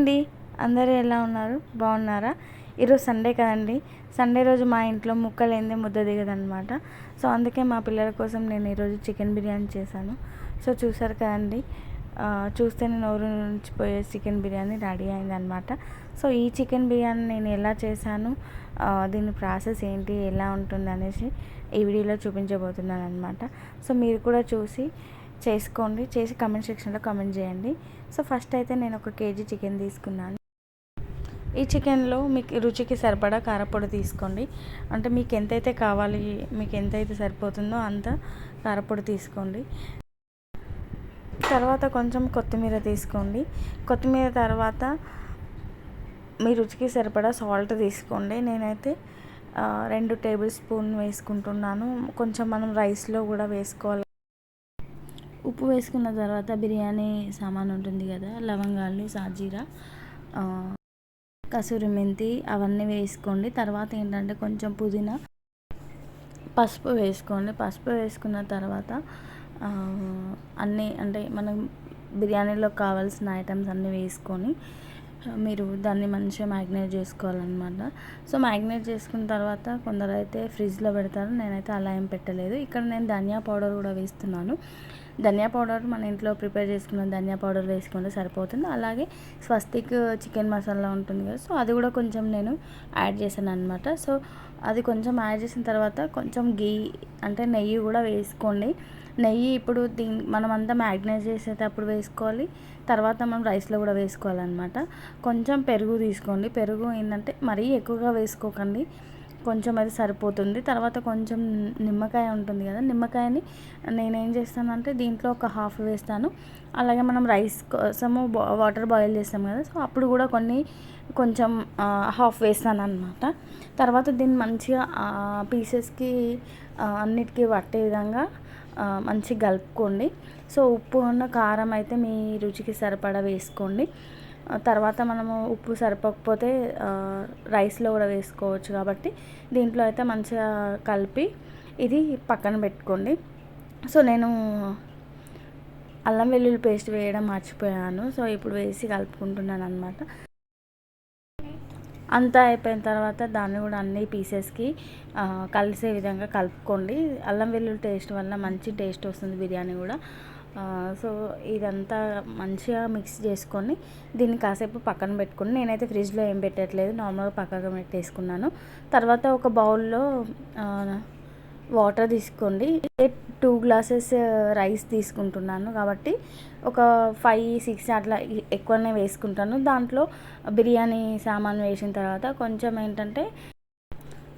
అండి. అందరూ ఎలా ఉన్నారు? బాగున్నారా? ఈరోజు సండే కదండి. సండే రోజు మా ఇంట్లో ముక్కలేంది ముద్ద దిగదనమాట సో అందుకే మా పిల్లల కోసం నేను ఈరోజు చికెన్ బిర్యానీ చేశాను. సో చూసారు కదండి. చూస్తే చూస్తేనే నోరు నుంచి పోయే చికెన్ బిర్యానీ రెడీ అయిందనమాట సో ఈ చికెన్ బిర్యానీ నేను ఎలా చేశాను? దీని ప్రాసెస్ ఏంటి? ఎలా ఉంటుంది అనేసి ఈ వీడియోలో చూపించబోతున్నాను అనమాట సో మీరు కూడా చూసి చేసుకోండి చేసి కమెంట్ సెక్షన్లో కమెంట్ చేయండి. సో ఫస్ట్ అయితే నేను ఒక కేజీ చికెన్ తీసుకున్నాను. ఈ చికెన్లో మీకు రుచికి సరిపడా కారపొడి తీసుకోండి. అంటే మీకు ఎంతైతే కావాలి మీకు ఎంతైతే సరిపోతుందో అంత కారపొడి తీసుకోండి. తర్వాత కొంచెం కొత్తిమీర తీసుకోండి. కొత్తిమీర తర్వాత మీ రుచికి సరిపడా సాల్ట్ తీసుకోండి. నేనైతే రెండు టేబుల్ స్పూన్ వేసుకుంటున్నాను. కొంచెం మనం రైస్లో కూడా వేసుకోవాలి. ఉప్పు వేసుకున్న తర్వాత బిర్యానీ సామాన్ ఉంటుంది కదా లవంగాలు సాజీరా కసూరి మెంతి అవన్నీ వేసుకోండి. తర్వాత ఏంటంటే కొంచెం పుదీనా పసుపు వేసుకోండి. పసుపు వేసుకున్న తర్వాత అన్నీ అంటే మనం బిర్యానీలో కావాల్సిన ఐటమ్స్ అన్నీ వేసుకొని మీరు దాన్ని మంచిగా మ్యాగ్నేట్ చేసుకోవాలన్నమాట. సో మ్యాగ్నేట్ చేసుకున్న తర్వాత కొందరు అయితే ఫ్రిడ్జ్లో పెడతారు. నేనైతే అలా ఏం పెట్టలేదు. ఇక్కడ నేను ధనియా పౌడర్ కూడా వేస్తున్నాను. ధనియా పౌడర్ మన ఇంట్లో ప్రిపేర్ చేసుకున్న ధనియా పౌడర్ వేసుకుంటే సరిపోతుంది. అలాగే స్వస్తిక్ చికెన్ మసాలా ఉంటుంది కదా సో అది కూడా కొంచెం నేను యాడ్ చేశాను అనమాట సో అది కొంచెం యాడ్ చేసిన తర్వాత కొంచెం గీ అంటే నెయ్యి కూడా వేసుకోండి. నెయ్యి ఇప్పుడు దీని మనం అంతా మ్యాగ్నేట్ చేసేటప్పుడు వేసుకోవాలి. తర్వాత మనం రైస్లో కూడా వేసుకోవాలన్నమాట. కొంచెం పెరుగు తీసుకోండి. పెరుగు ఏంటంటే మరీ ఎక్కువగా వేసుకోకండి. కొంచెం అది సరిపోతుంది. తర్వాత కొంచెం నిమ్మకాయ ఉంటుంది కదా నిమ్మకాయని నేనేం చేస్తానంటే దీంట్లో ఒక హాఫ్ వేస్తాను. అలాగే మనం రైస్ కోసము వాటర్ బాయిల్ చేస్తాం కదా సో అప్పుడు కూడా కొన్ని కొంచెం హాఫ్ వేస్తాను అనమాట తర్వాత దీన్ని మంచిగా పీసెస్కి అన్నిటికీ పట్టే విధంగా మంచిగా కలుపుకోండి. సో ఉప్పు ఉన్న కారం అయితే మీ రుచికి సరిపడా వేసుకోండి. తర్వాత మనము ఉప్పు సరిపోకపోతే రైస్లో కూడా వేసుకోవచ్చు కాబట్టి దీంట్లో అయితే మంచిగా కలిపి ఇది పక్కన పెట్టుకోండి. సో నేను అల్లం వెల్లుల్లి పేస్ట్ వేయడం మర్చిపోయాను. సో ఇప్పుడు వేసి కలుపుకుంటున్నాను అనమాట అంతా అయిపోయిన తర్వాత దాన్ని కూడా అన్ని పీసెస్కి కలిసే విధంగా కలుపుకోండి. అల్లం వెల్లుల్లి టేస్ట్ వల్ల మంచి టేస్ట్ వస్తుంది బిర్యానీ కూడా. సో ఇదంతా మంచిగా మిక్స్ చేసుకొని దీన్ని కాసేపు పక్కన పెట్టుకుని నేనైతే ఫ్రిడ్జ్లో ఏం పెట్టట్లేదు నార్మల్గా పక్కగా పెట్టేసుకున్నాను. తర్వాత ఒక బౌల్లో వాటర్ తీసుకోండి. టూ గ్లాసెస్ రైస్ తీసుకుంటున్నాను కాబట్టి ఒక ఫైవ్ సిక్స్ అట్లా ఎక్కువనే వేసుకుంటాను. దాంట్లో బిర్యానీ సామాన్ వేసిన తర్వాత కొంచెం ఏంటంటే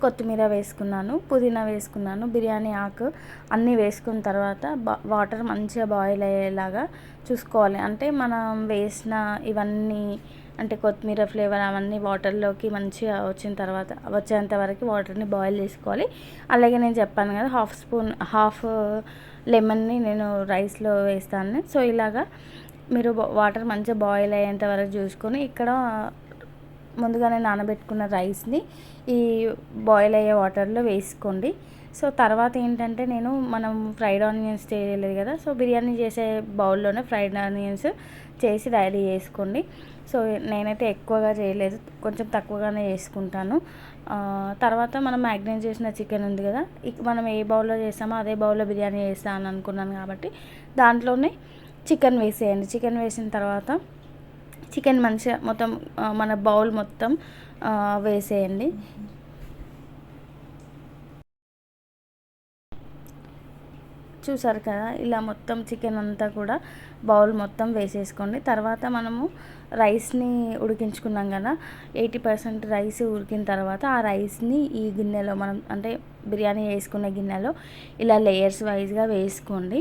కొత్తిమీర వేసుకున్నాను పుదీనా వేసుకున్నాను బిర్యానీ ఆకు అన్నీ వేసుకున్న తర్వాత వాటర్ మంచిగా బాయిల్ అయ్యేలాగా చూసుకోవాలి. అంటే మనం వేసిన ఇవన్నీ అంటే కొత్తిమీర ఫ్లేవర్ అవన్నీ వాటర్లోకి మంచిగా వచ్చిన తర్వాత వచ్చేంత వరకు వాటర్ని బాయిల్ చేసుకోవాలి. అలాగే నేను చెప్పాను కదా హాఫ్ స్పూన్ హాఫ్ లెమన్ని నేను రైస్లో వేస్తాను. సో ఇలాగా మీరు వాటర్ మంచిగా బాయిల్ అయ్యేంత వరకు చూసుకొని ఇక్కడ ముందుగానే నానబెట్టుకున్న రైస్ని ఈ బాయిల్ అయ్యే వాటర్లో వేసుకోండి. సో తర్వాత ఏంటంటే నేను మనం ఫ్రైడ్ ఆనియన్స్ చేయలేదు కదా సో బిర్యానీ చేసే బౌల్లోనే ఫ్రైడ్ ఆనియన్స్ చేసి రెడీ చేసుకోండి. సో నేనైతే ఎక్కువగా చేయలేదు కొంచెం తక్కువగానే చేసుకుంటాను. తర్వాత మనం మ్యాగ్నేట్ చేసిన చికెన్ ఉంది కదా మనం ఏ బౌల్లో చేస్తామో అదే బౌల్లో బిర్యానీ చేస్తాను అనుకున్నాను కాబట్టి దాంట్లోనే చికెన్ వేసేయండి. చికెన్ వేసిన తర్వాత చికెన్ మంచిగా మొత్తం మన బౌల్ మొత్తం వేసేయండి. చూసారు కదా ఇలా మొత్తం చికెన్ అంతా కూడా బౌల్ మొత్తం వేసేసుకోండి. తర్వాత మనము రైస్ని ఉడికించుకున్నాం కదా ఎయిటీ పర్సెంట్ రైస్ ఉడికిన తర్వాత ఆ రైస్ని ఈ గిన్నెలో మనం అంటే బిర్యానీ వేసుకునే గిన్నెలో ఇలా లేయర్స్ వైజ్గా వేసుకోండి.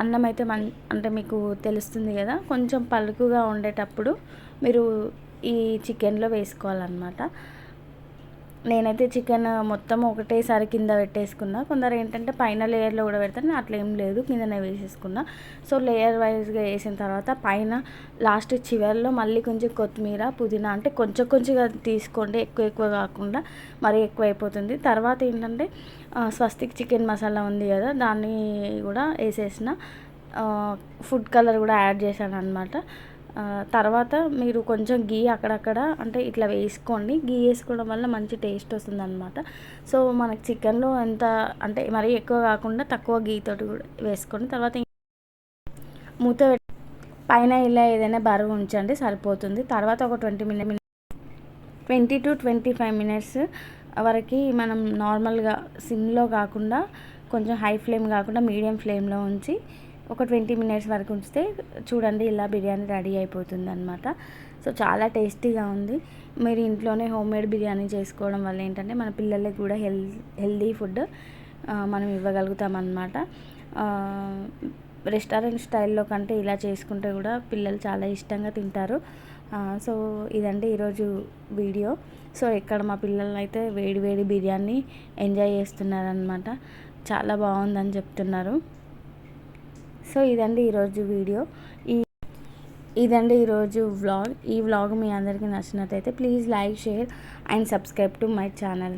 అన్నం అయితే మన్ అంటే మీకు తెలుస్తుంది కదా కొంచెం పలుకుగా ఉండేటప్పుడు మీరు ఈ చికెన్లో వేసుకోవాలన్నమాట. నేనైతే చికెన్ మొత్తం ఒకటేసారి కింద పెట్టేసుకున్నా. కొందరు ఏంటంటే పైన లేయర్లో కూడా పెడతారు. అట్లా ఏం లేదు. కిందనే వేసేసుకున్నా. సో లేయర్ వైజ్గా వేసిన తర్వాత పైన లాస్ట్ చివరిలో మళ్ళీ కొంచెం కొత్తిమీర పుదీనా అంటే కొంచెం కొంచెంగా తీసుకోండి. ఎక్కువ ఎక్కువ కాకుండా మరీ ఎక్కువ అయిపోతుంది. తర్వాత ఏంటంటే స్వస్తిక్ చికెన్ మసాలా ఉంది కదా దాన్ని కూడా వేసేసిన. ఫుడ్ కలర్ కూడా యాడ్ చేశాను అనమాట తర్వాత మీరు కొంచెం గీ అక్కడక్కడ అంటే ఇట్లా వేసుకోండి. గీ వేసుకోవడం వల్ల మంచి టేస్ట్ వస్తుంది అనమాట సో మనకి చికెన్లో ఎంత అంటే మరీ ఎక్కువ కాకుండా తక్కువ గీతోటి కూడా వేసుకోండి. తర్వాత మూత పైన ఇలా ఏదైనా బరువు ఉంచండి సరిపోతుంది. తర్వాత ఒక twenty minute twenty to twenty five minutes వరకు మనం నార్మల్గా సిమ్లో కాకుండా కొంచెం హై ఫ్లేమ్ కాకుండా మీడియం ఫ్లేమ్లో ఉంచి ఒక ట్వంటీ మినిట్స్ వరకు ఉంచితే చూడండి ఇలా బిర్యానీ రెడీ అయిపోతుంది అనమాట సో చాలా టేస్టీగా ఉంది. మీరు ఇంట్లోనే హోమ్ మేడ్ బిర్యానీ చేసుకోవడం వల్ల ఏంటంటే మన పిల్లలకి కూడా హెల్ హెల్దీ ఫుడ్ మనం ఇవ్వగలుగుతాం అన్నమాట రెస్టారెంట్ స్టైల్లో కంటే ఇలా చేసుకుంటే కూడా పిల్లలు చాలా ఇష్టంగా తింటారు. సో ఇదండి ఈరోజు వీడియో. సో ఇక్కడ మా పిల్లలు అయితే వేడి వేడి బిర్యానీ ఎంజాయ్ చేస్తున్నారనమాట చాలా బాగుందని చెప్తున్నారు. సో ఇదండి ఈరోజు వీడియో. ఈ ఇదండి ఈరోజు వ్లాగ్. ఈ వ్లాగ్ మీ అందరికీ నచ్చినట్టయితే please like share and subscribe to my channel.